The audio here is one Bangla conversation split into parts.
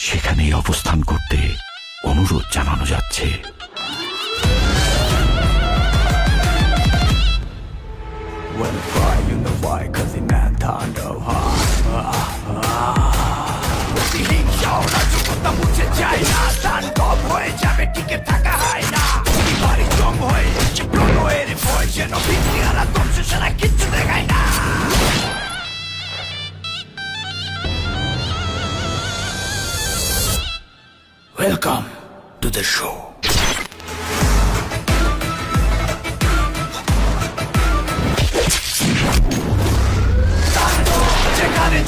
সেখানেই অবস্থান করতে অনুরোধ জানানো যাচ্ছে। Welcome to the show.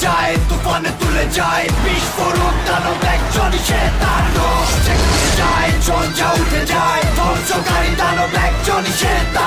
যায়, তুফানে তুলে যায়, বিস্ফোরক দানব একজনই সে তাণ্ডব যেখানে যায়, ঝঞ্ঝা উঠে যায় ধ্বংসকারী দানব একজনই সে তাণ্ডব